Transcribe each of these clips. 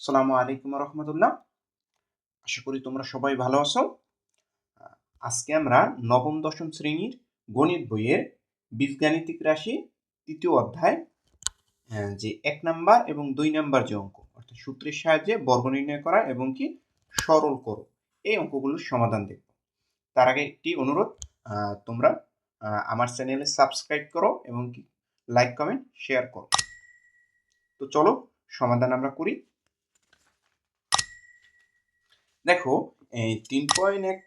আসসালামু আলাইকুম রহমতুল্লাহ। আশা করি তোমরা সবাই ভালো আছো। আজকে আমরা নবম, দশম শ্রেণির গণিত বইয়ের বীজগাণিতিক রাশি তৃতীয় অধ্যায় যে এক নাম্বার এবং দুই নাম্বার যে অঙ্ক, অর্থাৎ সূত্রের সাহায্যে বর্গ নির্ণয় করা এবং কি সরল করো। এই অঙ্কগুলোর সমাধান দেখব। তার আগে একটি অনুরোধ তোমরা আমার চ্যানেলে সাবস্ক্রাইব করো এবং কি লাইক, কমেন্ট, শেয়ার করো। তো চলো সমাধান আমরা করি। দেখো, এই তিন পয়েন্ট এক,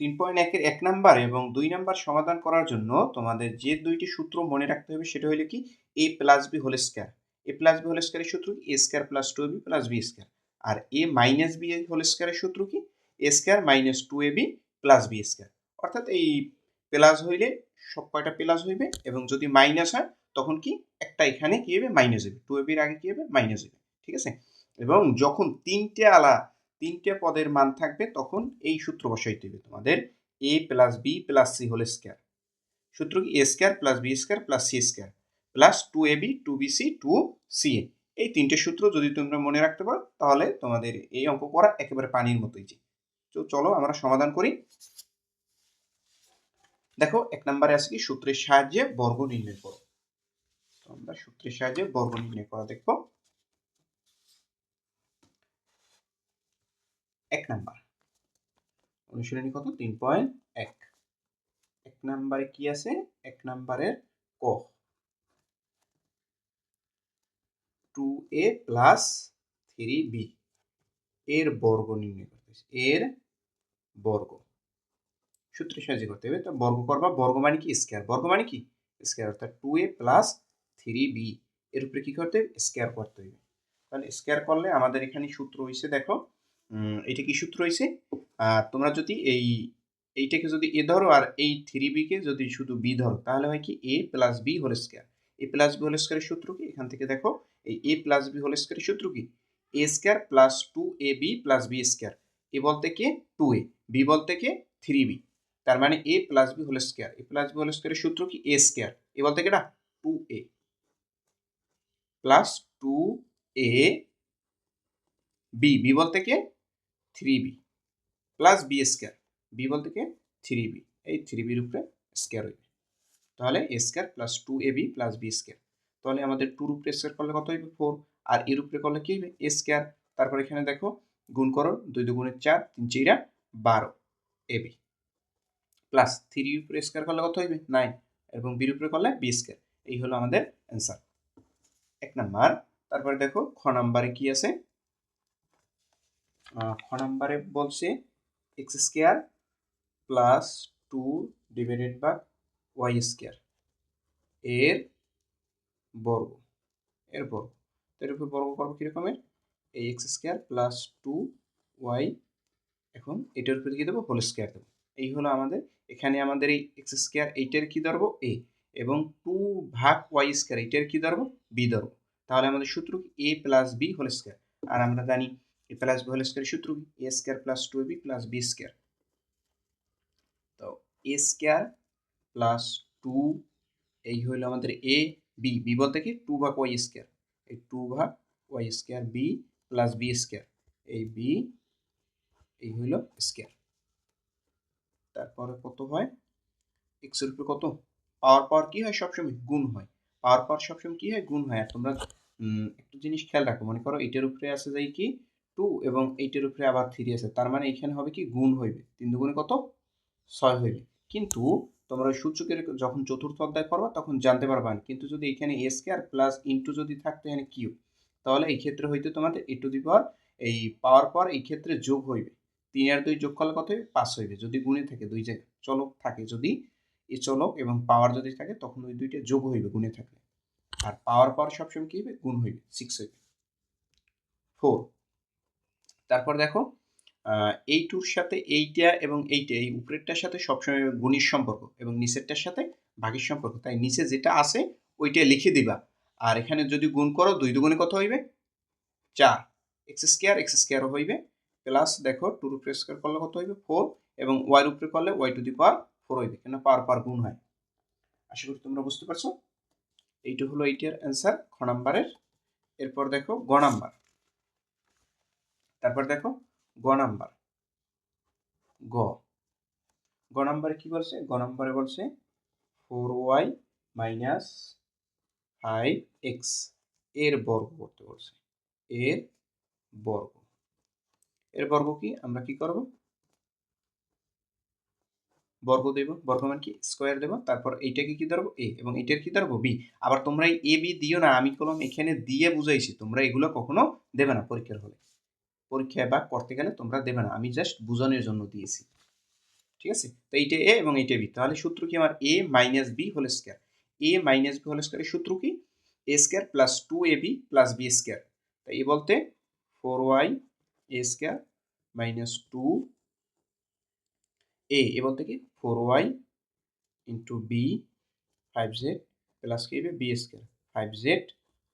তিন পয়েন্ট একের এক নাম্বার এবং দুই নাম্বার সমাধান করার জন্য তোমাদের যে দুইটি সূত্র মনে রাখতে হবে সেটা হলো কি? A plus B whole square A plus B whole স্কোয়ারের সূত্র কি? A square plus two B plus B square R A minus B whole স্কোয়ারের সূত্র কি? A square minus two A B plus B square অর্থাৎ এই plus হইলে সব কয়টা প্লাস হইবে? এবং যদি মাইনাস হয়, তখন কি? একটা এখানে কি হবে মাইনাস হবে টু এ বির আগে কি হবে মাইনাস হবে ঠিক আছে? এবং যখন তিনটে আলা তিনটে পদের মান থাকবে, তখন এই সূত্র বসাইতে হবে তোমাদের A plus B plus C whole square সূত্র কি? A square plus B square plus C square plus two A B two B C two C A এই তিনটে সূত্র যদি তোমরা মনে রাখতে পারো, তাহলে তোমাদের এই অঙ্ক করা একেবারে পানির মতোই যে। তো চলো আমরা সমাধান করি। দেখো, এক নম্বরে আছে কি? সূত্রের সাহায্যে বর্গ নির্ণয় করো। আমরা সূত্রের সাহায্যে বর্গ নির্ণয় করা দেখব। এক নাম্বার। অনুশীলনী কত? তিন পয়েন্ট এক। এক নাম্বারে কি আছে? এক নাম্বারের ক। Two A plus three B এর বর্গ নির্ণয় করতে এর বর্গ। সূত্রের সাহায্যে করতে হবে। তো বর্গ করবা। বর্গ মানে কি? স্কোয়ার বর্গ মানে কি? স্কোয়ার অর্থাৎ two A plus three B এর উপরে কি করতে হবে? স্কোয়ার করতে হবে। তাহলে স্কোয়ার করলে আমাদের এখানে সূত্র হয়েছে দেখো এটা কি সূত্র হয়েছে তোমরা যদি এই, এইটাকে যদি এ ধরো আর এই থ্রি বিকে যদি শুধু বি ধরো, তাহলে হয় কি A plus B whole square A plus B whole স্কোয়ারের সূত্র কি? এখান থেকে দেখো, এই এ প্লাস বি হোল স্কোয়ারের সূত্র কি? A square plus two A B plus B square A বলতে কে? টু এ বি বলতে কে? থ্রি বি তার মানে A plus B whole square A plus B whole স্কোয়ারের সূত্র কি? এ স্কোয়ার এ বলতে কেটা two A plus two A B B বলতে কে? Three B plus B square B বলতে কে? থ্রি বি এই থ্রি বির উপরে স্কোয়ার হইবে তাহলে A square plus two A B plus B square তাহলে আমাদের টুর উপরে স্কোয়ার করলে কত হইবে? ফোর আর এর উপরে করলে কি হইবে? এ স্কোয়ার তারপর এখানে দেখো, গুণ করো, দুই দুগুণের চার, তিন চিরা বারো এ বি প্লাস থ্রির উপরে স্কোয়ার করলে কত হইবে? নাইন এবং বির উপরে করলে বি স্কোয়ার এই হলো আমাদের অ্যান্সার এক নাম্বার। তারপরে দেখো, খ নাম্বারে কি আছে? খ নাম্বারে বলছে X square plus two divided by Y square এর বর্গ এর বর্গ। এর উপরে বর্গ করব কীরকমের? এই X square plus two Y এখন এটার উপরে কি দেবো হোল স্কোয়ার দেবো। এই হলো আমাদের, এখানে আমাদের এই এক্স স্কোয়ার এইটার কি ধরবো এ। এবং টু ভাগ ওয়াই স্কোয়ার এইটার কি ধরবো বি ধরবো তাহলে আমাদের সূত্র A plus B whole square আর আমরা জানি এ প্লাস বি হোল স্কোয়ারের সূত্র কি A square plus two B plus B square তো এ স্কোয়ার প্লাস টু এই হইল আমাদের এ বি বি বলতে কি? টু ভাগ ওয়াই স্কোয়ার এই টু ভাগ Y square B plus B square এই বি এই হইল স্কোয়ার তারপরে কত হয়? এক্সের উপরে কত? পাওয়ার পাওয়ার কি হয়? সবসময় গুণ হয়। পাওয়ার পাওয়ার সবসময় কি হয়? গুণ হয়। আর তোমরা একটা জিনিস খেয়াল রাখো। মনে করো এইটার উপরে আছে যাই কি? টু এবং এইটের উপরে আবার থ্রি আছে। তার মানে এখানে হবে কি? গুণ হইবে। তিন দুগুণে কত? ছয় হইবে। কিন্তু তোমরা ওই সূচকের যখন চতুর্থ অধ্যায় করবা তখন জানতে পারবা। কিন্তু যদি এখানে এ স্কোয়ার প্লাস ইন্টু যদি থাকতো এখানে কিউ তাহলে এই ক্ষেত্রে হইতে তোমাদের এ টু দি পাওয়ার এই পাওয়ার পর এই ক্ষেত্রে যোগ হইবে। তিন আর দুই যোগ করলে কত হইবে? পাঁচ হইবে। যদি গুণে থাকে দুই জায়গায় চলক থাকে। যদি এ চলক এবং পাওয়ার যদি থাকে, তখন ওই দুইটা যোগ হইবে গুণে থাকলে। আর পাওয়ার পর সবসময় কি হইবে? গুণ হইবে। সিক্স হইবে। ফোর তারপর দেখো এই টুর সাথে এইটা এবং এইটা, এই উপরেরটার সাথে সবসময় গুণের সম্পর্ক এবং নিচেরটার সাথে ভাগের সম্পর্ক। তাই নিচে যেটা আছে ওইটা লিখে দিবা। আর এখানে যদি গুণ করো, দুই দুগুণে কত হইবে? চার। এক্স স্কোয়ার, এক্স স্কোয়ারও হইবে। প্লাস দেখো, টুর উপরে স্কোয়ার করলে কত হইবে? ফোর। এবং ওয়াই উপরে করলে Y to the power four হইবে। কেন? পাওয়ার পাওয়ার গুণ হয়। আশা করি তোমরা বুঝতে পারছ? এইটা হলো এইটার অ্যান্সার খ নাম্বারের। এরপর দেখো, গ নাম্বার। তারপর দেখো, গ নাম্বার। গ। গ নাম্বারে কি বলছে? গ নাম্বারে বলছে four Y minus five X. এর বর্গ করতে বলছে। এর বর্গ। এর বর্গ কি? আমরা কি করব? বর্গ দেব। বর্গ মানে কি? স্কোয়ার দেব। তারপর এইটাকে কি ধরবো? এ। এবং এটার কি ধরবো? বি। আবার তোমরা এই এ, বি দিও না। আমি কলম এখানে দিয়ে বুঝাইছি। তোমরা এগুলো কখনো দেবে না পরীক্ষার হলে। পরীক্ষায় বা করতে গেলে তোমরা দেবে না। আমি জাস্ট বোঝানোর জন্য দিয়েছি। ঠিক আছে? তো এইটা এ এবং এইটা বি তাহলে সূত্র কি আমার A minus B whole square A minus B whole স্কোয়ারের সূত্র কি? A square plus two A B plus B square তাই এ বলতে four Y A square minus two A A বলতে কি? Four Y into B five Z plus কি হবে? B square five Z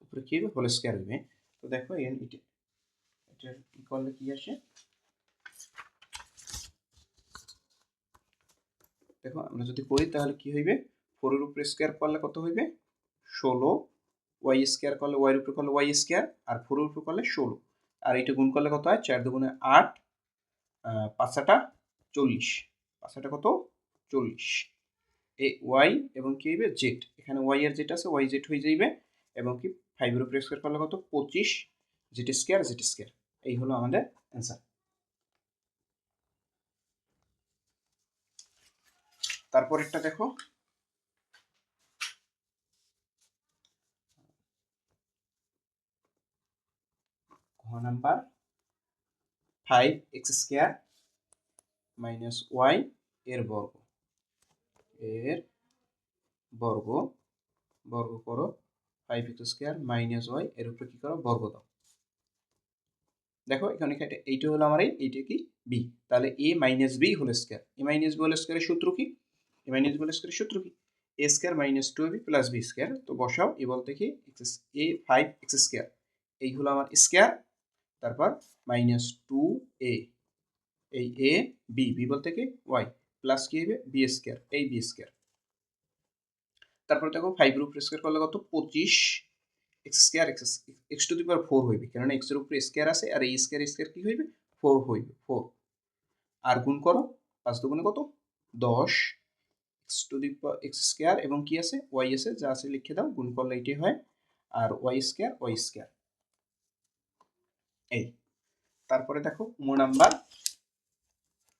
উপরে কি হবে? হোল স্কোয়ার হবে। তো দেখো এটা এটা কি করলে কি আসে? দেখো, আমরা যদি করি তাহলে কি হইবে? ফোরের উপরে স্কোয়ার করলে কত হইবে? ষোলো। ওয়াই স্কোয়ার করলে ওয়াইয়ের উপরে করলে ওয়াই স্কোয়ার আর ফোরের উপরে করলে ষোলো। আর এটা গুণ করলে কত হয়? চার দুগুণে আট পাঁচাটা চল্লিশ। পাঁচাটা কত? চল্লিশ। এ ওয়াই এবং কি হইবে? জেড এখানে ওয়াই এর যেটা আছে ওয়াই জেড হয়ে যাইবে। এবং কি? ফাইভের উপরে স্কোয়ার করলে কত? পঁচিশ। জেড স্কোয়ার জেড স্কোয়ার এই হলো আমাদের অ্যান্সার তারপরেরটা দেখো। ঘ number? Five X square minus Y এর বর্গ। এর বর্গ। বর্গ করো। Five X square minus Y এর উপরে কি করো? বর্গ দাও। দেখো এখানে এইটা হলো আমার এই এইটা কি বি তাহলে A minus B whole square A minus B whole স্কোয়ারের সূত্র কি? এ মাইনাস বি হোল স্কোয়ারের সূত্র কি? A square minus two B plus B square তো বসাও, এ বলতে কি? X A five X square এই হলো আমার স্কোয়ার তারপর মাইনাস টু এ এই এ বি বি বলতে কি? ওয়াই প্লাস কি হবে? বি স্কোয়ার এই বি স্কোয়ার তারপর দেখো ফাইভ উপরে স্কোয়ার করলে কত? পঁচিশ। X square X X to the power four হইবে। কেননা এক্সের উপরে স্কোয়ার আছে আর এই স্কোয়ার স্কোয়ার কি হইবে? ফোর হইবে ফোর আর গুণ করো, পাঁচ দুগুণে কত? দশ। X to the X square এবং কি আছে? ওয়াই আছে, যা আছে লিখে দাও, গুণ করলে এটাই হয়। আর ওয়াই স্কোয়ার ওয়াই স্কোয়ার এই। তারপরে দেখো, মো নাম্বার।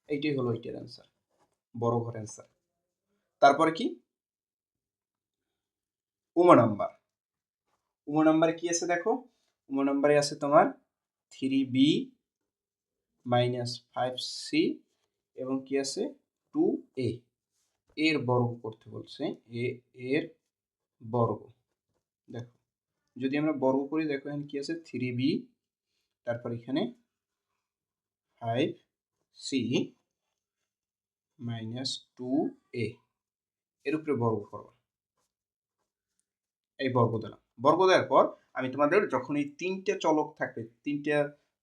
এইটাই হলো এইটার অ্যান্সার বড় ঘর অ্যান্সার তারপরে কি? উমা নাম্বার। উমা নাম্বারে কি আছে দেখো? উমা নাম্বারে আছে তোমার three B minus five C এবং কি আছে? টু এ এর বর্গ করতে বলছে, এ এর বর্গ। দেখো, যদি আমরা বর্গ করি, দেখো এখানে কি আছে? থ্রি বি তারপর এখানে five C minus two A এর উপরে বর্গ করব এই বর্গ দিলাম বর্গ দেওয়ার পর আমি তোমাদের যখন এই তিনটে চলক থাকবে, তিনটে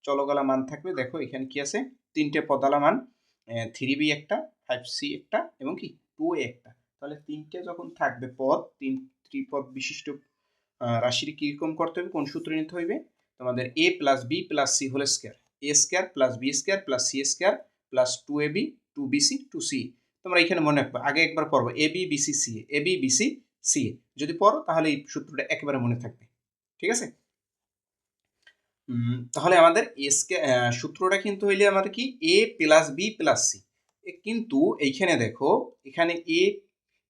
চলকালা মান থাকবে, দেখো এখানে কি আছে? তিনটে পদালা মান থ্রি বি একটা ফাইভ সি একটা এবং কি? টু এ একটা। তাহলে তিনটে যখন থাকবে পদ, তিন ত্রিপদ বিশিষ্ট রাশির কীরকম করতে হবে? কোন সূত্রে নিতে হইবে? তোমাদের A plus B plus C whole square A square plus B square plus C square plus two A B two B C two C তোমরা এখানে মনে রাখবে, আগে একবার পড়ব A B BC C A B BC C যদি পড়ো, তাহলে এই সূত্রটা একেবারে মনে থাকবে। ঠিক আছে? তাহলে আমাদের এসকে সূত্রটা কিন্তু হইলে আমাদের কি? A plus B plus C. কিন্তু এইখানে দেখো, এখানে A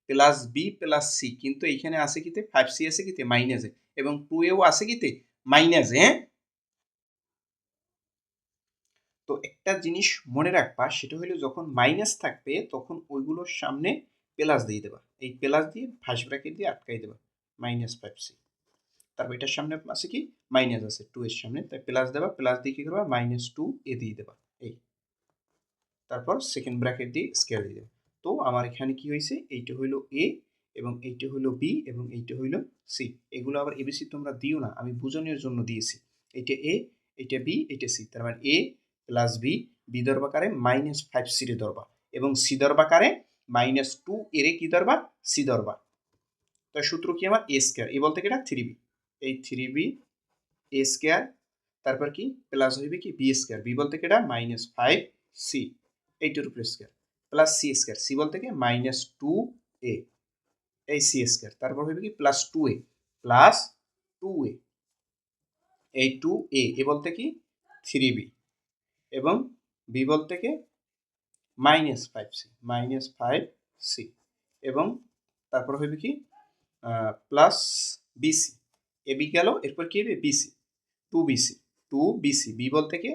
plus B plus C কিন্তু এইখানে আছে কিতে? ফাইভ সি আছে কিতে? মাইনাসে এবং টু এও আছে কিতে? মাইনাসে হ্যাঁ? তো একটা জিনিস মনে রাখবা, সেটা হলো যখন মাইনাস থাকবে, তখন ওইগুলোর সামনে প্লাস দিয়ে দেবা। এই প্লাস দিয়ে ফার্স্ট ব্র্যাকেট দিয়ে আটকাই দেবা। মাইনাস ফাইভ সি তারপর এটার সামনে আছে কি? মাইনাস আছে টু এর সামনে। তাই প্লাস দেবা প্লাস দিয়ে কী করবা? মাইনাস টু এ দিয়ে দেবা। এই। তারপর সেকেন্ড ব্র্যাকেট দিয়ে স্কেয়ার দিয়ে দেবা। তো আমার এখানে কি হয়েছে এইটা হইল এ এবং এইটা হইল বি এবং এইটা হইল সি এগুলো আবার এবিসি তোমরা দিও না। আমি বুঝানোর জন্য দিয়েছি। এইটা এ এইটা বি এইটা সি তার মানে এ প্লাস বি বি দরবাকারে মাইনাস ফাইভ সিরে দরবা এবং সি দরবাকারে মাইনাস টু এর কি ধরবা সি ধরবা তো সূত্র কি আমার? এ স্কোয়ার এ বলতে এটা? থ্রি বি এই থ্রি বি এ স্কোয়ার তারপর কি? প্লাস হইবে কি? বি স্কোয়ার বি বলতে এটা? মাইনাস ফাইভ সি এইটার উপরে square plus C square C বলতে কি? মাইনাস টু এ এই সি স্কোয়ার তারপর হইবে কি? Plus two A plus two A এই টু এ এ বলতে কি? থ্রি বি এবং বি বলতে কি? Minus five C minus five C এবং তারপর হইবে কি? প্লাস বিসি এ বি গেল, এরপর কি হবে? BC two BC two BC B বলতে কি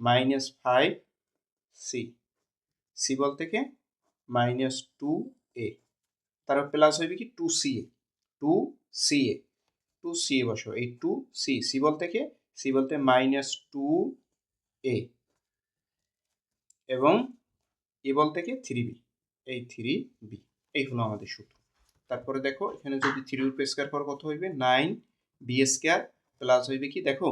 মাইনাস ফাইভ সি সি বলতে কি মাইনাস টু এ তারপর প্লাস হইবে কি? Two C A two C A two C A বসো। এই টু সি সি বলতে কি সি বলতে মাইনাস টু এ এবং এ বলতে কি থ্রি বি এই থ্রি বি এই হলো আমাদের সূত্র। তারপরে দেখো, এখানে যদি থ্রি রুট স্কোয়ার করা কত হইবে? নাইন বি স্কোয়ার প্লাস হইবে কি? দেখো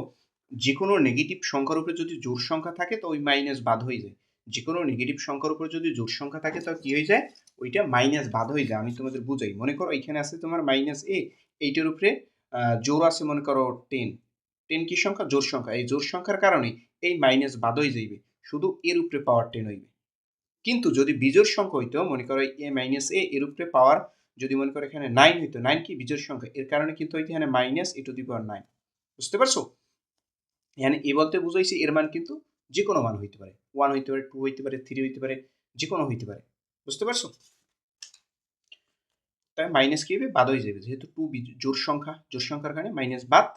যে কোনো নেগেটিভ সংখ্যার উপরে যদি জোর সংখ্যা থাকে, তো ওই মাইনাস বাদ হয়ে যায়। যে কোনো নেগেটিভ সংখ্যার উপরে যদি জোর সংখ্যা থাকে, তো কি হয়ে যায়? ওইটা মাইনাস বাদ হয়ে যায়। আমি তোমাদের বুঝাই। মনে করো, এখানে আছে তোমার মাইনাস এ এইটার উপরে জোর আছে মনে করো টেন টেন কি সংখ্যা? জোর সংখ্যা। এই জোর সংখ্যার কারণে এই মাইনাস বাদ হয়ে যাইবে। শুধু এর উপরে পাওয়ার টেন হইবে। কিন্তু যদি বিজোর সংখ্যা হইতো, মনে করো এ মাইনাস এ এর উপরে পাওয়ার যদি মনে করো এখানে নাইন হইতো নাইন কি বিজোর সংখ্যা? এর কারণে কিন্তু হইতে এখানে minus A to the power nine বুঝতে পারছ? এখানে এ বলতে বুঝাইছি, এর মান কিন্তু যে কোনো মান হইতে পারে। ওয়ান হইতে পারে টু হইতে পারে থ্রি হইতে পারে যে কোনো হইতে পারে। বুঝতে পারছ? তাই মাইনাস কি হবে? বাদ হয়ে যাবে। যেহেতু টু জোর সংখ্যা জোর সংখ্যার কারণে মাইনাস বাদ।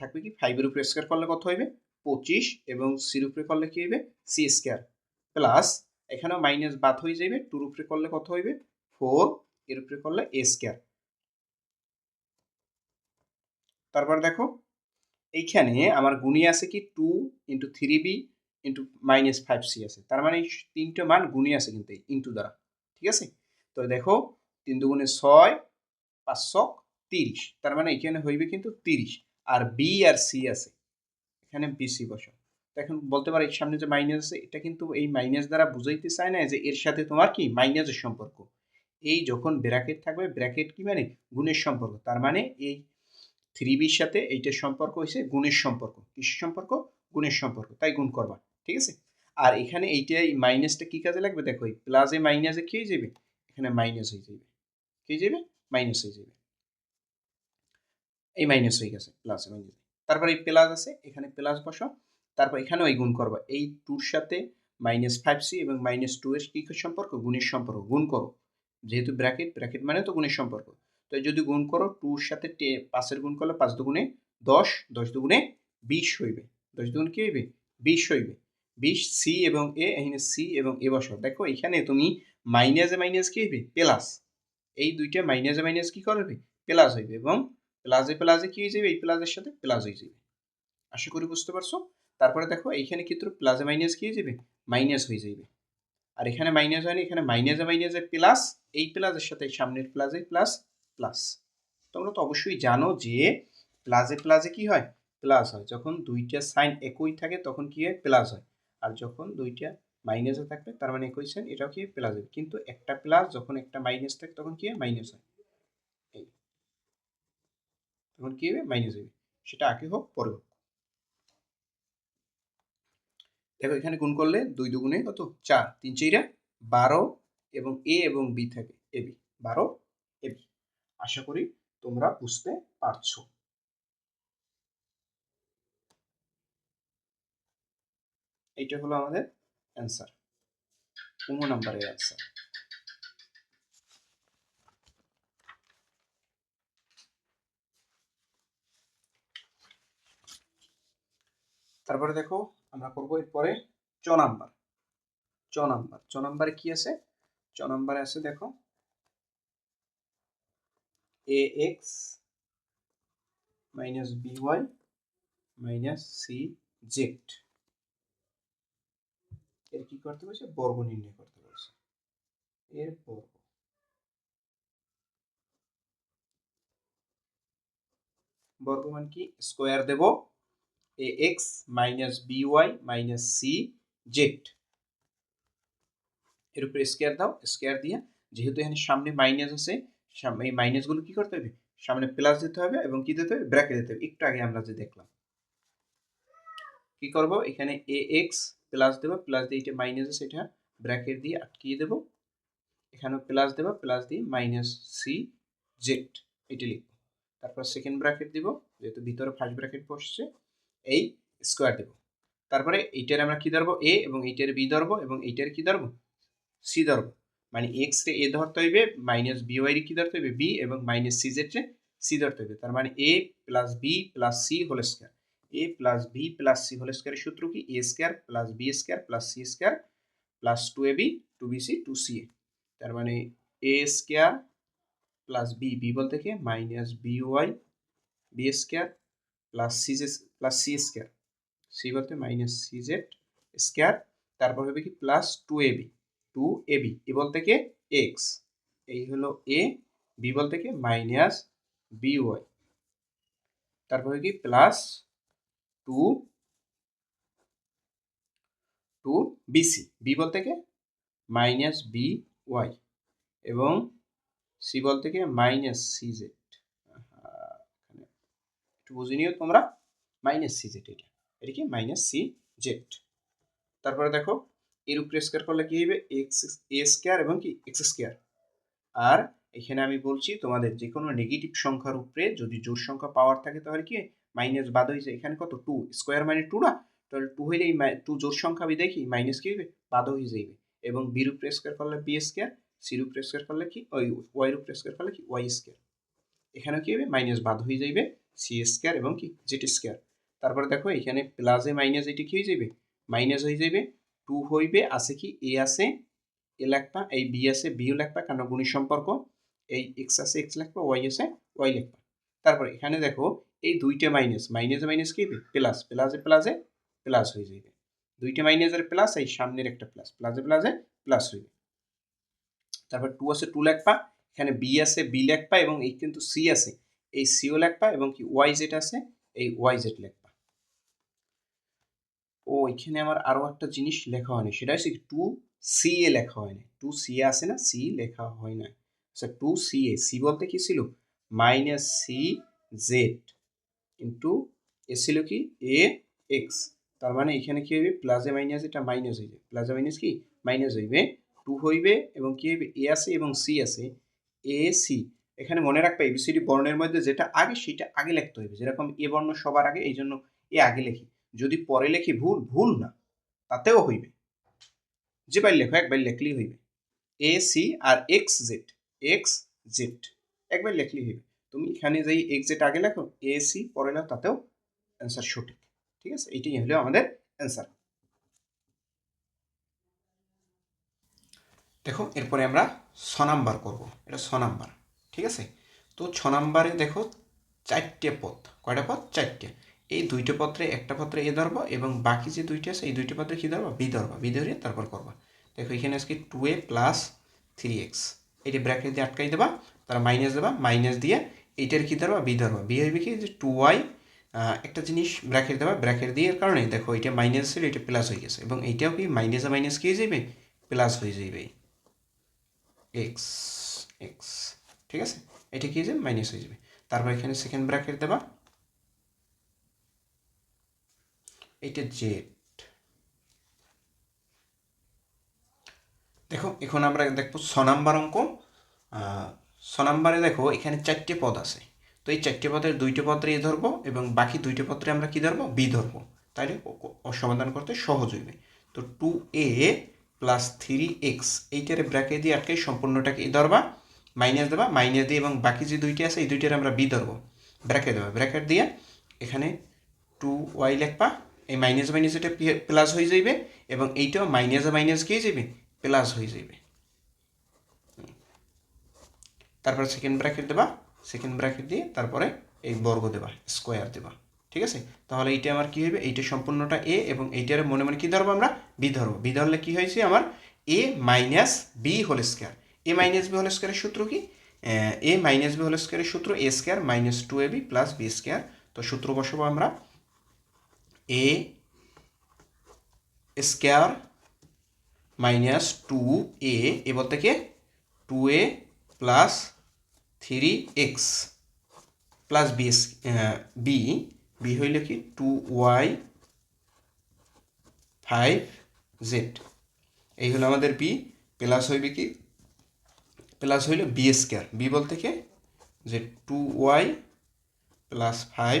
থাকবে কি? ফাইভের উপরে স্কোয়ার করলে কত হইবে পঁচিশ। এবং সির উপরে করলে কি হইবে সি স্কোয়ার প্লাস এখানেও মাইনাস বাদ হয়ে যাবে টুর উপরে করলে কত হইবে? ফোর এর উপরে করলে এ স্কোয়ার তারপর দেখো, এইখানে আমার গুণি আছে কি? Two into three B into minus five C আছে। তার মানে তিনটে মান গুণি আছে কিন্তু ইন্টু দ্বারা। ঠিক আছে? তো দেখো, তিন দুগুণে ছয় পাঁচশো তিরিশ। তার মানে এখানে হইবে কিন্তু তিরিশ। আর বি আর সি আছে। এখানে বিসি বসো এখন বলতে পারো সামনে যে মাইনাস আছে, এটা কিন্তু এই মাইনাস দ্বারা বুঝাইতে চায় না যে এর সাথে তোমার কি মাইনাসের সম্পর্ক। এই যখন ব্র্যাকেট থাকবে ব্র্যাকেট কি মানে? গুণের সম্পর্ক। তার মানে এই থ্রি বির সাথে এইটার সম্পর্ক হয়েছে গুণের সম্পর্ক। কিসের সম্পর্ক? গুণের সম্পর্ক। তাই গুণ করবা। ঠিক আছে? আর এখানে এইটা এই মাইনাসটা কি কাজে লাগবে? দেখো এই প্লাসে মাইনাসে কি হয়ে যাবে? এখানে মাইনাস হয়ে যাবে। কি হয়ে যাবে? মাইনাস হয়ে যাবে। এই মাইনাস হয়ে গেছে প্লাসে মাইনাস তারপরে এই প্লাস আছে, এখানে প্লাস বসো। তারপর এখানেও এই গুণ করবা। এই টুর সাথে মাইনাস ফাইভ সি এবং মাইনাস টু এর কী সম্পর্ক? গুণের সম্পর্ক। গুণ করো। যেহেতু ব্র্যাকেট ব্র্যাকেট মানে তো গুণের সম্পর্ক। তো যদি গুণ করো, টুর সাথে টে পাঁচের গুণ করলে পাঁচ দুগুণে দশ দশ দুগুণে বিশ হইবে। দশ দুগুণ কী হইবে? বিশ হইবে। বিশ সি এবং এ এখানে সি এবং এ বসো দেখো এখানে তুমি মাইনাসে মাইনাস কী হইবে? প্লাস এই দুইটা মাইনাসে মাইনাস কী করবে? প্লাস হইবে এবং প্লাসে প্লাসে কী হয়ে যাবে? এই প্লাসের সাথে প্লাস হয়ে যাবে। আশা করি বুঝতে পারছ? তারপরে দেখো এইখানে কিন্তু প্লাসে মাইনাস কী হয়ে যাবে? মাইনাস হয়ে যাবে আর এখানে মাইনাস হয়নি, এখানে মাইনাসে মাইনাসে প্লাস এই প্লাসের সাথে সামনের প্লাসে প্লাস প্লাস তোমরা তো অবশ্যই জানো যে প্লাসে প্লাসে কি হয়? প্লাস হয়। যখন দুইটা সাইন একই থাকে, তখন কি হয়? প্লাস হয়। আর যখন দুইটা মাইনাসে থাকবে, তার মানে একই সাইন এটাও কি প্লাস হবে। কিন্তু একটা প্লাস যখন একটা মাইনাস থাকে, তখন কি হয়? মাইনাস হয়। এই। তখন কি হবে? মাইনাস হবে। সেটা আগে হোক, পরে হোক। দেখো, এখানে গুণ করলে দুই দুগুণে কত? চার। তিন চাইরা বারো এবং এ এবং বি থাকে, এ বি। বারো, এ বি। আশা করি তোমরা বুঝতে পারছ। এইটা হলো আমাদের অ্যান্সার পনেরো নাম্বারের অ্যান্সার তারপরে দেখো আমরা করব এরপরে চ নাম্বার। চ নাম্বার। চ নাম্বারে কি আছে? চ নাম্বারে আছে দেখো। A X minus B Y minus C Z এর কি করতে বলছে? বর্গ নির্ণয় করতে বলছে। এর বর্গ। বর্গ মান কি? স্কোয়ার দেব। Minus B Y minus C Z এর উপরে স্কোয়ার দাও স্কোয়ার দিয়ে যেহেতু এখানে সামনে মাইনাস আছে এই মাইনাসগুলো কি করতে হবে? সামনে প্লাস দিতে হবে এবং কি দিতে হবে? ব্র্যাকেট দিতে হবে। একটু আগে আমরা যে দেখলাম। কি করব? এখানে এ এক্স প্লাস দেবো প্লাস দিয়ে এটা মাইনাস আছে, এটা ব্র্যাকেট দিয়ে আটকিয়ে দেবো। এখানেও প্লাস দেবো প্লাস দিয়ে মাইনাস সি জেড এটি লিখব। তারপর সেকেন্ড ব্র্যাকেট দিব, যেহেতু ভিতরে ফার্স্ট ব্র্যাকেট বসছে। এই স্কোয়ার দেব। তারপরে এইটার আমরা কি ধরবো? এ এবং এইটার বি ধরবো এবং এইটার কি ধরবো? সি ধরবো। মানে এক্স রে এ ধরতে হইবে মাইনাস বি ওয়াই কি ধরতে হইবে? বি এবং মাইনাস সি জেড রে সি ধরতে হইবে। তার মানে A plus B plus C whole square A plus B plus C whole স্কোয়ারের সূত্র কি? A square plus B square plus C square plus two A B two B C two C A তার মানে A square plus B B বলতে কি? Minus B Y B square plus C plus C square C বলতে minus C Z square তারপর হবে কি plus two A B two A B A বলতে কি এক্স এই হলো এ বি বলতে কি মাইনাস বি ওয়াই তারপরে কি plus two two BC B বলতে কি মাইনাস বি ওয়াই এবং সি বলতে কি মাইনাস সি জেড একটু বুঝে নিও তোমরা। মাইনাস সি জেড এটা। এটা কি? মাইনাস সি জেড তারপরে দেখো এর উপরে স্কোয়ার করলে কি হবে এক্স এ স্কোয়ার এবং কি? এক্স স্কোয়ার আর এখানে আমি বলছি, তোমাদের যে কোনো নেগেটিভ সংখ্যার উপরে যদি জোর সংখ্যা পাওয়ার থাকে, তাহলে কি? মাইনাস বাদ হয়ে যায় এখানে কত? টু স্কোয়ার মানে টু না? তাহলে টু হইলেই টু জোর সংখ্যা আমি দেখি মাইনাস কি হবে বাদ হয়ে যাইবে। এবং বির উপরে স্কোয়ার করলে বি স্কোয়ার সির উপরে স্কোয়ার করলে কি? ওই ওয়াইয়ের উপরে স্কোয়ার করলে কি? ওয়াই স্কোয়ার এখানে কি হবে মাইনাস বাদ হয়ে যাইবে। সি স্কোয়ার এবং কি? জেড স্কোয়ার তারপরে দেখো, এখানে প্লাসে মাইনাস এটি কি হয়ে যাবে? মাইনাস হয়ে যাবে টু হইবে, আছে কি? এ আছে এ লেখবা, এই বি আছে বিও লেখবা কারণ গুণী সম্পর্ক, এই এক্স আছে এক্স লেখবা ওয়াই আছে ওয়াই লেখবা। তারপরে এখানে দেখো, এই দুইটা মাইনাস মাইনাসে মাইনাস কি প্লাস প্লাসে প্লাসে প্লাস হয়ে যাবে দুইটা মাইনাসের প্লাস এই সামনের একটা প্লাস প্লাসে প্লাসে প্লাস হইবে। তারপর টু আছে টু লেখবা, এখানে বি আছে বি লেখবা, এবং এই কিন্তু সি আছে। এই সিও লেখবা এবং কি ওয়াই জেড আছে, এই ওয়াই জেড লেখবা। ও, এখানে আমার আরও একটা জিনিস লেখা হয়নি, সেটা হচ্ছে টু সি এ লেখা হয়নি। টু সি এ আছে না সি লেখা হয় না আচ্ছা টু সি এ সি বলতে কি ছিল? মাইনাস সি জেড কিন্তু এ ছিল কি? এ এক্স তার মানে এখানে কি হইবে? প্লাজে মাইনাস এটা মাইনাস হইবে। প্লাজে মাইনাস কি? মাইনাস হইবে। টু হইবে এবং কি হইবে? এ আছে এবং সি আছে। এ সি এখানে মনে রাখবে এবিসিডি বর্ণের মধ্যে যেটা আগে, সেটা আগে লিখতে হইবে। যেরকম এ বর্ণ সবার আগে, এই জন্য এ আগে লিখি। যদি পরে লিখি ভুল ভুল না, তাতেও হইবে। যে বাইর লেখো, একবার লেখলেই হইবে। এ সি আর এক্স জেড এক্স জেড একবার লেখলেই হইবে। তুমি এখানে যাই এক্স জেড আগে লেখো এ সি পরে লেখো তাতেও অ্যান্সার সঠিক। ঠিক আছে? এটাই হলো আমাদের অ্যান্সার দেখো, এরপরে আমরা ছ নাম্বার করব। এটা ছ নাম্বার। ঠিক আছে? তো ছ নাম্বারে দেখো চারটে পথ। কয়টা পথ? চারটে। এই দুইটা পত্রে একটা পত্রে এ ধরবো এবং বাকি যে দুইটা আছে, এই দুইটা পত্রে কী ধরবো? বি ধরবা। বি ধরে তারপর করবা। দেখো এখানে আজকে two A plus three X এটি ব্র্যাকেট দিয়ে আটকাই দেবা, তারা মাইনাস দেবা মাইনাস দিয়ে এইটার কী ধরবা? বি ধরবা। বি হইবে কি? যে টু ওয়াই একটা জিনিস ব্র্যাকেট দেবা। ব্র্যাকেট দিয়ে এর কারণে দেখো এটা মাইনাস ছিল এটা প্লাস হয়ে গেছে। এবং এইটাও কি? মাইনাসে মাইনাস কি হয়ে যাবে প্লাস হয়ে যাবে এক্স এক্স ঠিক আছে? এটা কি যাবে? মাইনাস হয়ে যাবে। তারপর এখানে সেকেন্ড ব্র্যাকেট দেবা। এটা জেড দেখো, এখন আমরা দেখব ছ নাম্বার অঙ্ক। ছ নাম্বারে দেখো, এখানে চারটে পদ আছে। তো এই চারটে পদের দুইটে পত্রে এ ধরবো এবং বাকি দুইটে পত্রে আমরা কি ধরবো? বি ধরবো। তাইলে সমাধান করতে সহজ হইবে। তো two A plus three X এইটারে ব্র্যাকে দিয়ে আটকে সম্পূর্ণটাকে এ ধরবা। মাইনাস দেবা মাইনাস দিয়ে এবং বাকি যে দুইটি আছে, এই দুইটার আমরা বি ধরবো। ব্র্যাকেট দেবা। ব্র্যাকেট দিয়ে এখানে টু ওয়াই লেখবা, এই মাইনাস মাইনাস এটা প্লাস হয়ে যাইবে এবং এইটাও মাইনাসে মাইনাস গিয়ে যাবে প্লাস হয়ে যাবে তারপর সেকেন্ড ব্র্যাকেট দেবা। সেকেন্ড ব্র্যাকেট দিয়ে তারপরে এই বর্গ দেবা স্কোয়ার দেবা। ঠিক আছে? তাহলে এইটা আমার কি হবে এইটা সম্পূর্ণটা এ এবং এইটার মনে মনে কি ধরবো আমরা? বি ধরবো। বি ধরলে কি হয়েছে আমার? A minus B whole square A minus B whole স্কোয়ারের সূত্র কি? এ মাইনাস বি হোল স্কোয়ারের সূত্র A square minus two A B plus B square তো সূত্র বসাবো আমরা। A square minus two A A বলতে কি two A plus three X plus B B B হইলে কি? টু ওয়াই ফাইভ জেড এই হলো আমাদের বি প্লাস হইবে কি? প্লাস হইল বি স্কোয়ার। বি বলতে কি? যে two Y plus five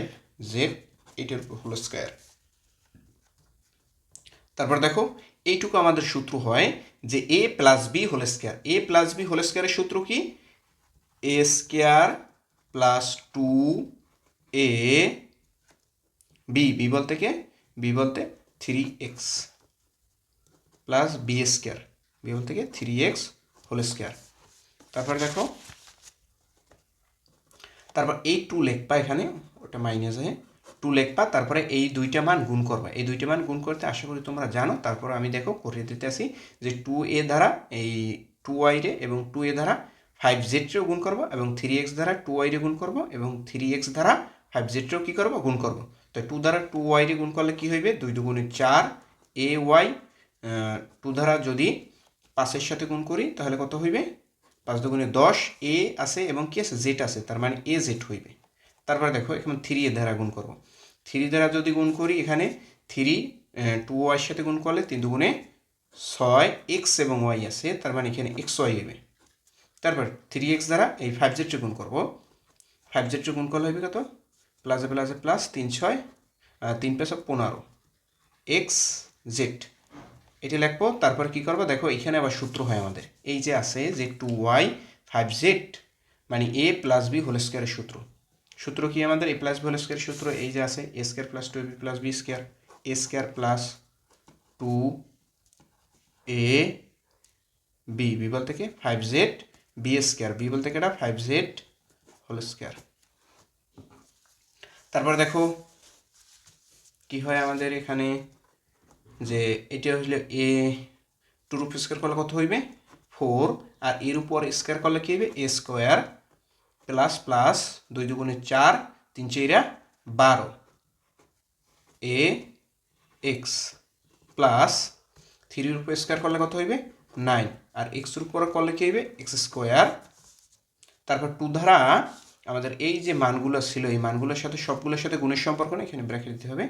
Z, এইটার হলো স্কোয়ার। তারপর দেখো, এইটুকু আমাদের সূত্র হয় যে A plus B whole square. A plus B whole স্কোয়ারের সূত্র কি? A square plus two A B. B বলতে কে? বি বলতে three X plus B square. B বলতে কি? Three X whole square. তারপর দেখো। তারপর এই টু লেখবা এখানে, ওটা মাইনাস হয়ে টু লেখবা তারপরে এই দুইটা মান গুণ করবা। এই দুইটা মান গুণ করতে আশা করি তোমরা জানো। তারপর আমি দেখো করে দিতে আসি যে টু এ দ্বারা এই টু ওয়াই রে এবং টু এ দ্বারা ফাইভ জেডরেও গুণ করব এবং থ্রি এক্স দ্বারা টু ওয়াই রে গুণ করব এবং থ্রি এক্স দ্বারা ফাইভ জেডরেও কী করব? গুণ করব। তো টু দ্বারা টু ওয়াই রে গুণ করলে কী হইবে? দুই দুগুণে চার এ ওয়াই টু দ্বারা যদি পাঁচের সাথে গুণ করি, তাহলে কত হইবে? পাঁচ দুগুণে দশ, এ আছে এবং কি আছে? জেড আছে, তার মানে এ জেড হইবে। তারপরে দেখো, এখন থ্রি এর দ্বারা গুণ করব। থ্রি দ্বারা যদি গুণ করি, এখানে থ্রি টু ওয়াইয়ের সাথে গুণ করলে তিন দুগুণে ছয়, এক্স এবং ওয়াই আছে, তার মানে এখানে এক্স, ওয়াই হবে তারপর থ্রি এক্স দ্বারা এই ফাইভ জেডটা গুণ করব। ফাইভ জেডটা গুণ করলে হবে কত? প্লাসে প্লাসে প্লাস তিন, ছয় তিন পেশা পনেরো। X, Z. এটা লিখব, তারপর কি করব? দেখো, এখানে আবার সূত্র হয় আমাদের। এই যে আছে যে টু ওয়াই ফাইভ জেড মানে এ প্লাস বি হোল স্কোয়ারের সূত্র। সূত্র কি আমাদের? এ প্লাস বি হোল স্কোয়ারের সূত্র, এই যে আছে A square plus two B plus B square A square plus two A B B বলতে কি? Five Z B square B বলতে কি এটা? ফাইভ জেড হোল স্কোয়ার তারপর দেখো, কি হয় আমাদের এখানে? যে এটা হইলে এ টুর উপর স্কোয়ার করলে কত হইবে? ফোর আর এর উপর স্কোয়ার করলে কী হবে এ স্কোয়ার প্লাস প্লাস দুই দুগুণে চার, তিন চাইরা বারো। এ এক্স প্লাস থ্রির উপর স্কোয়ার করলে কত হইবে? নাইন আর এক্সের উপর করলে কী হইবে? এক্স স্কোয়ার তারপর টু ধারা আমাদের এই যে মানগুলো ছিল, এই মানগুলোর সাথে সবগুলোর সাথে গুণের সম্পর্ক না এখানে ব্র্যাকেট দিতে হবে।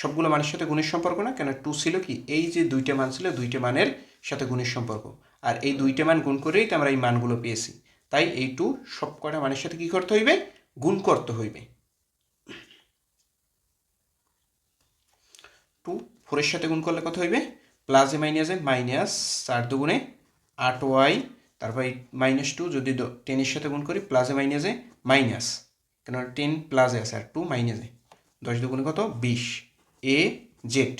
সবগুলো মানের সাথে গুণের সম্পর্ক না? কেন টু ছিল কি? এই যে দুইটা মান ছিল, দুইটা মানের সাথে গুণের সম্পর্ক। আর এই দুইটা মান গুণ করেই তো আমরা এই মানগুলো পেয়েছি। তাই এই টু সব কটা মানের সাথে কি করতে হইবে? গুণ করতে হইবে। টু ফোরের সাথে গুণ করলে কত হইবে? প্লাসে মাইনাসে মাইনাস চার দুগুণে আট ওয়াই। তারপর এই মাইনাস টু যদি টেনের সাথে গুণ করি প্লাসে মাইনাসে মাইনাস কেন? টেন প্লাসে আছে আর টু মাইনাসে দশ দুগুণে কত? বিশ। এ জেড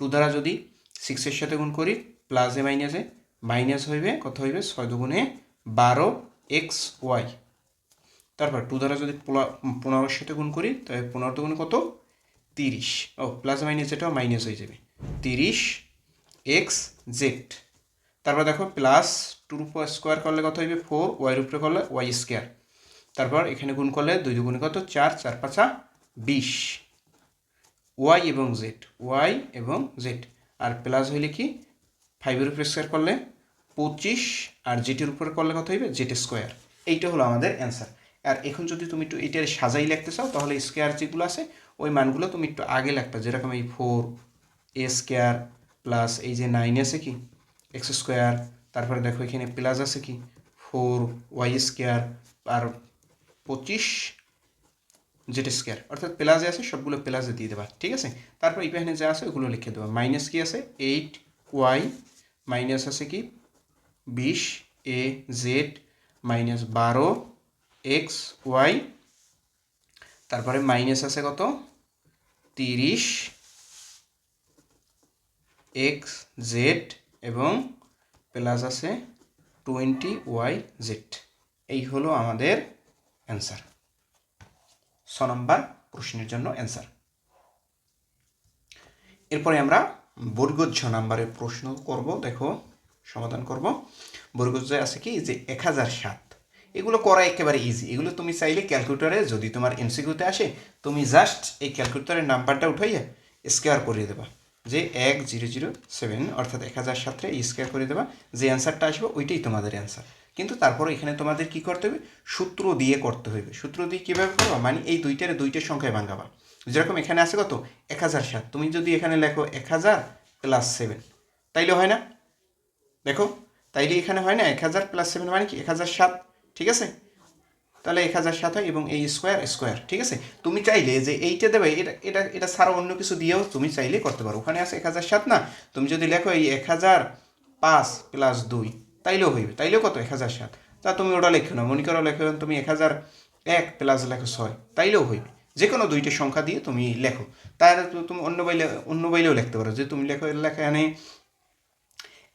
টু দ্বারা যদি সিক্সের সাথে গুণ করি প্লাসে মাইনাসে মাইনাস হইবে, কত হইবে? ছয় দুগুণে বারো এক্স ওয়াই তারপর টু দ্বারা যদি পনেরোর সাথে গুণ করি, তাহলে পনেরো দুগুণে কত? তিরিশ। ও প্লাস মাইনাস এটাও মাইনাস হয়ে যাবে। তিরিশ এক্স জেড তারপর দেখো প্লাস উপর স্কোয়ার করলে কত হইবে? ফোর ওয়াইয়ের উপরে করলে ওয়াই স্কোয়ার তারপর এখানে গুণ করলে দুই দুগুণে কত? চার চার পাঁচা বিশ। ওয়াই এবং জেড ওয়াই এবং জেড আর প্লাস হইলে কি? ফাইভের উপরে স্কোয়ার করলে পঁচিশ, আর জেটের উপরে করলে কত হইবে? জেড স্কোয়ার এইটা হলো আমাদের অ্যান্সার আর এখন যদি তুমি একটু এটার সাজাই লিখতে চাও, তাহলে স্কোয়ার যেগুলো আছে, ওই মানগুলো তুমি একটু আগে লিখবে। যেরকম এই ফোর এ স্কোয়ার প্লাস এই যে নাইন আছে কি? এক্স স্কোয়ার তারপরে দেখো এখানে প্লাস আছে কি? ফোর ওয়াই স্কোয়ার আর পঁচিশ জেড স্কোয়ার, অর্থাৎ প্লাসে আছে, সবগুলো প্লাসে দিয়ে দেবা, ঠিক আছে? তারপর এখানে যা আছে, ওগুলো লিখে দেবা। মাইনাস কি আছে? এইট ওয়াই মাইনাস আছে কি? বিশ, এ, জেড মাইনাস বারো, এক্স, ওয়াই, তারপরে মাইনাস আছে কত? তিরিশ, এক্স, জেড এবং প্লাস আছে টোয়েন্টি ওয়াই জেড। এই হলো আমাদের অ্যান্সার। ছ নম্বর প্রশ্নের জন্য অ্যান্সার এরপরে আমরা বর্গজ নম্বরের প্রশ্ন করব, দেখো, সমাধান করব। বর্গজে আছে কি, যে এক হাজার সাত। এগুলো করা একেবারে ইজি এগুলো তুমি চাইলে ক্যালকুলেটারে যদি তোমার এমসিকিউতে আসে, তুমি জাস্ট এই ক্যালকুলেটারের নাম্বারটা উঠাইয়া স্কোয়ার করিয়ে দেবা। যে এক জিরো জিরো সেভেন অর্থাৎ এক হাজার সাতরে স্কোয়ার করে দেবা। যে অ্যান্সারটা আসবে, ওইটাই তোমাদের অ্যান্সার কিন্তু তারপরে এখানে তোমাদের কি করতে হবে? সূত্র দিয়ে করতে হবে সূত্র দিয়ে কীভাবে করবা? মানে এই দুইটার দুইটার সংখ্যায় ভাঙাবা। যেরকম এখানে আছে কত? এক হাজার সাত। তুমি যদি এখানে লেখো এক হাজার প্লাস সেভেন তাইলে হয় না? দেখো, তাইলে এখানে হয় না এক হাজার প্লাস সেভেন মানে কি? এক হাজার সাত, ঠিক আছে? তাহলে এক হাজার সাত হয় এবং এই স্কোয়ার স্কোয়ার ঠিক আছে? তুমি চাইলে যে এইটা দেবে, এটা এটা এটা ছাড়া অন্য কিছু দিয়েও তুমি চাইলে করতে পারো। ওখানে আছে এক হাজার সাত না? তুমি যদি লেখো এই এক হাজার পাঁচ প্লাস দুই তাইলেও হইবে, তাইলেও কত? এক হাজার সাত তা তুমি ওটা লেখো না, মনে করো লেখো, তুমি এক হাজার এক প্লাস লেখো ছয়, তাইলেও হইবে। যে কোনো দুইটা সংখ্যা দিয়ে তুমি লেখো। তাহলে তো তুমি অন্য বাইলে, অন্য বাইলেও লিখতে পারো। যে তুমি লেখো, লেখা এখানে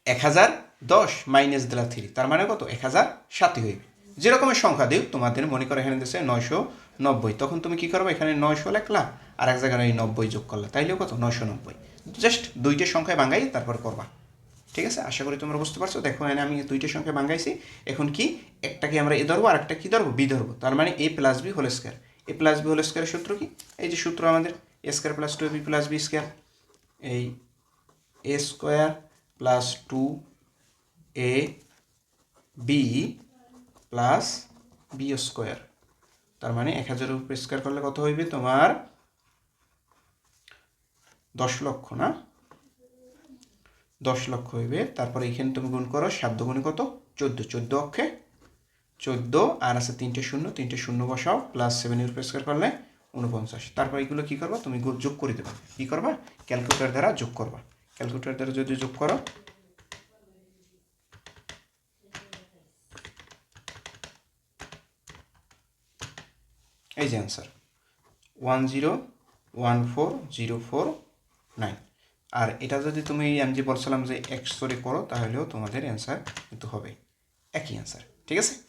এক হাজার দশ মাইনাস দিলা থ্রি তার মানে কত? এক হাজার সাতই হইবে। যেরকমের সংখ্যা দিও, তোমাদের মনে করো এখানে দিচ্ছে নয়শো নব্বই। তখন তুমি কি করবে? এখানে নয়শো লেখলা আর এক জায়গায় নব্বই যোগ করলা, তাইলেও কত? নয়শো নব্বই। জাস্ট দুইটা সংখ্যায় বাঙ্গাই তারপর করবা। ঠিক আছে? আশা করি তোমরা বুঝতে পারছ। দেখো, এখানে আমি দুইটা সংখ্যা বাঙ্গাইছি এখন কি? একটাকে আমরা এ ধরবো আর একটা কি ধরবো? বি ধরবো। তার মানে A plus B whole square A plus B whole স্কোয়ারের সূত্র কি? এই যে সূত্র আমাদের A square plus two B plus B square এই A square plus two A B plus B square তার মানে এক হাজারের উপর স্কোয়ার করলে কত হইবে? তোমার দশ লক্ষ, না? দশ লক্ষ হইবে। তারপরে এখানে তুমি গুণ করো, সাত গুণে কত? চোদ্দ চোদ্দ অক্ষে। চোদ্দ, আর আছে তিনটে শূন্য তিনটে শূন্য বসাও প্লাস সেভেন উপর স্কোয়ার করলে উনপঞ্চাশ তারপর এগুলো কী করবা? তুমি যোগ করে দেবা। কী করবা? ক্যালকুলেটার দ্বারা যোগ করবা। ক্যালকুলেটার দ্বারা যদি যোগ করো, এই যে answer one zero one four zero four nine আর এটা যদি তুমি, আমি যে বলছিলাম যে এক্স করে করো, তাহলেও তোমাদের অ্যান্সার কিন্তু হবে। একই অ্যান্সার ঠিক আছে?